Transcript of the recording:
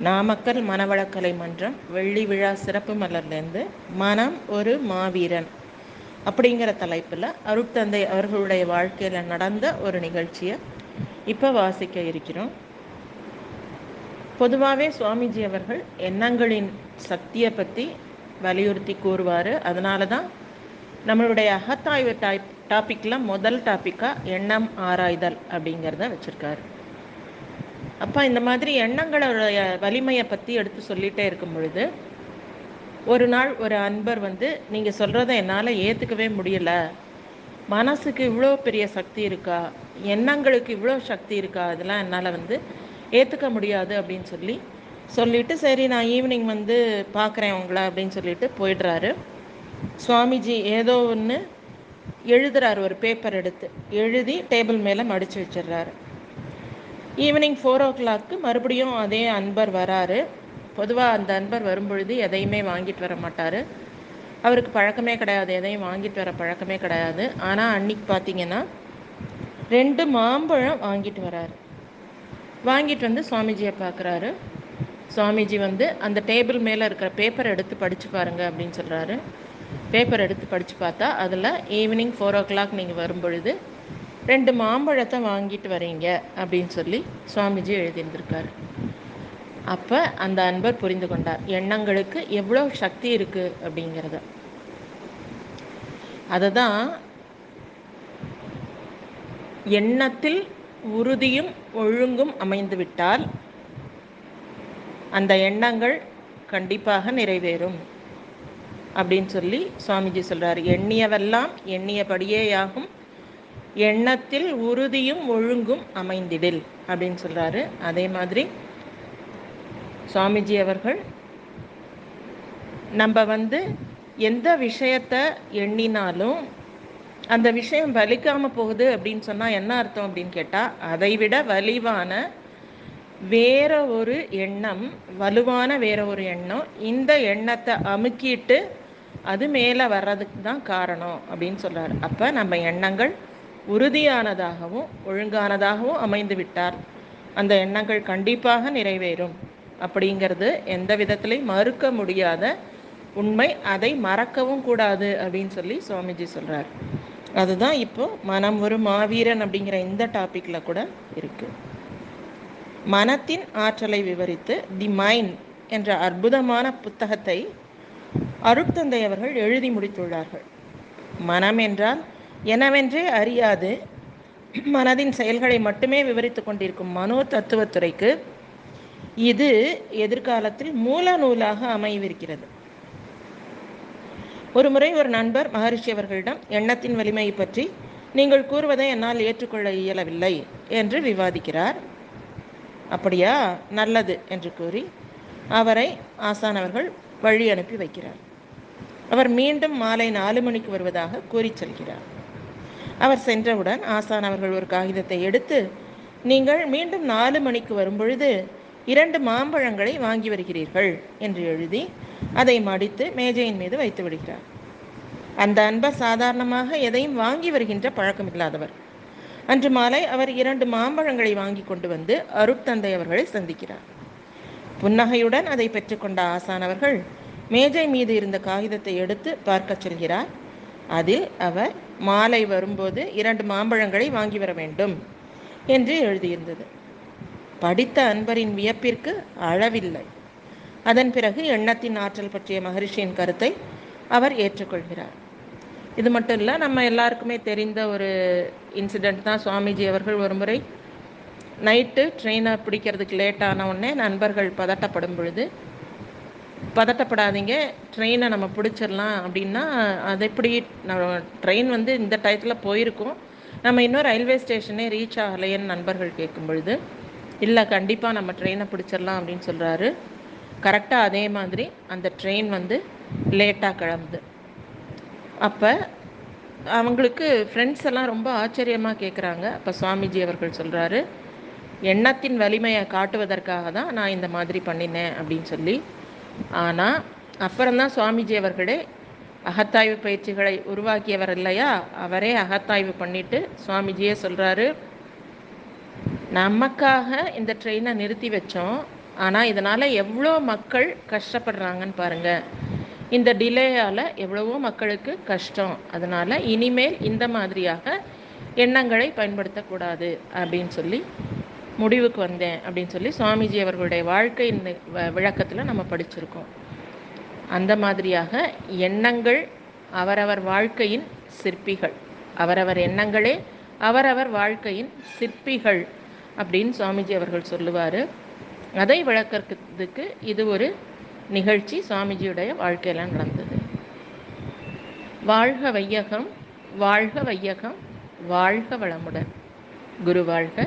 நாமக்கல் மனவளக்கலை மன்றம் வெள்ளி விழா சிறப்பு மலர்லேருந்து மனம் ஒரு மாவீரன் அப்படிங்கிற தலைப்பில் அருட்தந்தை அவர்களுடைய வாழ்க்கையில் நடந்த ஒரு நிகழ்ச்சியை இப்போ வாசிக்க இருக்கிறோம். பொதுவாகவே சுவாமிஜி அவர்கள் எண்ணங்களின் சக்தியை பற்றி வலியுறுத்தி கூறுவார். அதனால தான் நம்மளுடைய அகத்தாய்வு டாப் டாப்பிக்கில் முதல் டாப்பிக்காக எண்ணம் ஆராய்தல் அப்படிங்கிறத வச்சுருக்காரு. அப்போ இந்த மாதிரி எண்ணங்களுடைய வலிமையை பற்றி எடுத்து சொல்லிகிட்டே இருக்கும் பொழுது ஒரு நாள் ஒரு அன்பர் வந்து நீங்கள் சொல்கிறத என்னால் ஏற்றுக்கவே முடியல. மனசுக்கு இவ்வளோ பெரிய சக்தி இருக்கா? எண்ணங்களுக்கு இவ்வளோ சக்தி இருக்கா? அதெல்லாம் என்னால் வந்து ஏற்றுக்க முடியாது. அப்படின்னு சொல்லி சொல்லிவிட்டு சரி நான் ஈவினிங் வந்து பார்க்குறேன் உங்களை. அப்படின்னு சொல்லிட்டு போயிடுறாரு. சுவாமிஜி ஏதோ ஒன்று எழுதுறாரு ஒரு பேப்பர் எடுத்து. எழுதி டேபிள் மேலே மடித்து வச்சிடுறாரு. ஈவினிங் ஃபோர் ஓ கிளாக்கு மறுபடியும் அதே அன்பர் வராரு. பொதுவாக அந்த அன்பர் வரும்பொழுது எதையுமே வாங்கிட்டு வர மாட்டார். அவருக்கு பழக்கமே கிடையாது. எதையும் வாங்கிட்டு வர பழக்கமே கிடையாது. ஆனால் அன்னைக்கு பார்த்தீங்கன்னா ரெண்டு மாம்பழம் வாங்கிட்டு வராரு. வாங்கிட்டு வந்து சுவாமிஜியை பார்க்குறாரு சுவாமிஜி வந்து அந்த டேபிள் மேலே இருக்கிற பேப்பரை எடுத்து படித்து பாருங்க அப்படின்னு சொல்கிறாரு பேப்பர் எடுத்து படித்து பார்த்தா அதில் ஈவினிங் ஃபோர் ஓ கிளாக் நீங்கள் வரும்பொழுது ரெண்டு மாம்பழத்தை வாங்கிட்டு வரீங்க அப்படின்னு சொல்லி சுவாமிஜி எழுதியிருந்திருக்காரு. அப்போ அந்த அன்பர் புரிந்து கொண்டார் எண்ணங்களுக்கு எவ்வளோ சக்தி இருக்குது அப்படிங்கிறத. அதை தான் எண்ணத்தில் உறுதியும் ஒழுங்கும் அமைந்து விட்டால் அந்த எண்ணங்கள் கண்டிப்பாக நிறைவேறும் அப்படின்னு சொல்லி சுவாமிஜி சொல்கிறார் எண்ணியவெல்லாம் எண்ணியபடியேயாகும் எண்ணத்தில் உறுதியும் ஒழுங்கும் அமைந்திடில் அப்படின்னு சொல்கிறாரு அதே மாதிரி சுவாமிஜி அவர்கள் நம்ம வந்து எந்த விஷயத்த எண்ணினாலும் அந்த விஷயம் வலிக்காமல் போகுது அப்படின்னு சொன்னால் என்ன அர்த்தம் அப்படின்னு கேட்டால் அதை விட வலிவான வேற ஒரு எண்ணம் வலுவான வேற ஒரு எண்ணம் இந்த எண்ணத்தை அமுக்கிட்டு அது மேலே வர்றதுக்கு தான் காரணம் அப்படின்னு சொல்கிறார் அப்போ நம்ம எண்ணங்கள் உறுதியானதாகவும் ஒழுங்கானதாகவும் அமைந்து விட்டார் அந்த எண்ணங்கள் கண்டிப்பாக நிறைவேறும். அப்படிங்கிறது எந்த விதத்திலையும் மறுக்க முடியாத உண்மை. அதை மறக்கவும் கூடாது அப்படின்னு சொல்லி சுவாமிஜி சொல்கிறார் அதுதான் இப்போ மனம் ஒரு மாவீரன் அப்படிங்கிற இந்த டாப்பிக்கில் கூட இருக்குது மனத்தின் ஆற்றலை விவரித்து தி மைண்ட் என்ற அற்புதமான புத்தகத்தை அருட்தந்தை அவர்கள் எழுதி முடித்துள்ளார்கள். மனம் என்றால் எனவென்றே அறியாது. மனதின் செயல்களை மட்டுமே விவரித்து கொண்டிருக்கும் மனோ தத்துவத்துறைக்கு இது எதிர்காலத்தில் மூல நூலாக அமைவிருக்கிறது ஒரு முறை ஒரு நண்பர் மகரிஷி அவர்களிடம் எண்ணத்தின் வலிமையை பற்றி நீங்கள் கூறுவதை என்னால் ஏற்றுக்கொள்ள இயலவில்லை என்று விவாதிக்கிறார். அப்படியா? நல்லது என்று கூறி அவரை ஆசானவர்கள் வழி அனுப்பி வைக்கிறார். அவர் மீண்டும் மாலை நாலு மணிக்கு வருவதாக கூறி செல்கிறார். அவர் சென்றவுடன் ஆசான் அவர்கள் ஒரு காகிதத்தை எடுத்து நீங்கள் மீண்டும் நாலு மணிக்கு வரும்பொழுது இரண்டு மாம்பழங்களை வாங்கி வருகிறீர்கள் என்று எழுதி அதை மடித்து மேஜையின் மீது வைத்து விடுகிறார். அந்த அன்பர் சாதாரணமாக எதையும் வாங்கி வருகின்ற பழக்கம் இல்லாதவர் அன்று மாலை அவர் இரண்டு மாம்பழங்களை வாங்கி கொண்டு வந்து அருட்தந்தை அவர்களை சந்திக்கிறார். புன்னகையுடன் அதை பெற்றுக்கொண்ட ஆசான் அவர்கள் மேஜை மீது இருந்த காகிதத்தை எடுத்து பார்க்கச் செல்கிறார். அதில் அவர் மாலை வரும்போது இரண்டு மாம்பழங்களை வாங்கி வர வேண்டும் என்று எழுதியிருந்தது. படித்த அன்பரின் வியப்பிற்கு அளவில்லை. அதன் பிறகு எண்ணத்தின் ஆற்றல் பற்றிய மகரிஷியின் கருத்தை அவர் ஏற்றுக்கொள்கிறார். இது மட்டும் இல்லை நம்ம எல்லாருக்குமே தெரிந்த ஒரு இன்சிடெண்ட் தான் சுவாமிஜி அவர்கள் ஒரு முறை நைட்டு ட்ரெயினை பிடிக்கிறதுக்கு லேட் ஆன உடனே நண்பர்கள் பதட்டப்படும் பொழுது பதட்டப்படாதீங்க. ட்ரெயினை நம்ம பிடிச்சிடலாம் அப்படின்னா அது எப்படி நம்ம ட்ரெயின் வந்து இந்த டயத்தில் போயிருக்கோம். நம்ம இன்னும் ரயில்வே ஸ்டேஷனே ரீச் ஆகலையன்னு நண்பர்கள் கேட்கும் பொழுது இல்லை கண்டிப்பாக நம்ம ட்ரெயினை பிடிச்சிடலாம் அப்படின்னு சொல்கிறாரு கரெக்டாக அதே மாதிரி அந்த ட்ரெயின் வந்து லேட்டாக கிளம்புது. அப்போ அவங்களுக்கு ஃப்ரெண்ட்ஸ் எல்லாம் ரொம்ப ஆச்சரியமாக கேட்குறாங்க அப்போ சுவாமிஜி அவர்கள் சொல்கிறாரு எண்ணத்தின் வலிமையை காட்டுவதற்காக தான் நான் இந்த மாதிரி பண்ணினேன் அப்படின்னு சொல்லி ஆனால் அப்புறம்தான் சுவாமிஜி அவர்களே அகத்தாய்வு பயிற்சிகளை உருவாக்கியவர் இல்லையா? அவரே அகத்தாய்வு பண்ணிட்டு சுவாமிஜியே சொல்கிறாரு நமக்காக இந்த ட்ரெயினை நிறுத்தி வச்சோம். ஆனால் இதனால் எவ்வளோ மக்கள் கஷ்டப்படுறாங்கன்னு பாருங்கள் இந்த டிலேயால் எவ்வளவோ மக்களுக்கு கஷ்டம். அதனால் இனிமேல் இந்த மாதிரியாக எண்ணங்களை பயன்படுத்தக்கூடாது. அப்படின்னு சொல்லி முடிவுக்கு வந்தேன் அப்படின்னு சொல்லி சுவாமிஜி அவர்களுடைய வாழ்க்கை விளக்கத்தில் நம்ம படிச்சிருக்கோம். அந்த மாதிரியாக எண்ணங்கள் அவரவர் வாழ்க்கையின் சிற்பிகள். அவரவர் எண்ணங்களே அவரவர் வாழ்க்கையின் சிற்பிகள் அப்படின்னு சுவாமிஜி அவர்கள் சொல்லுவார். அதை விளக்கிறதுக்கு இது ஒரு நிகழ்ச்சி சுவாமிஜியுடைய வாழ்க்கையில் நடந்தது. வாழ்க வையகம் வாழ்க வையகம் வாழ்க வளமுடன். குரு வாழ்க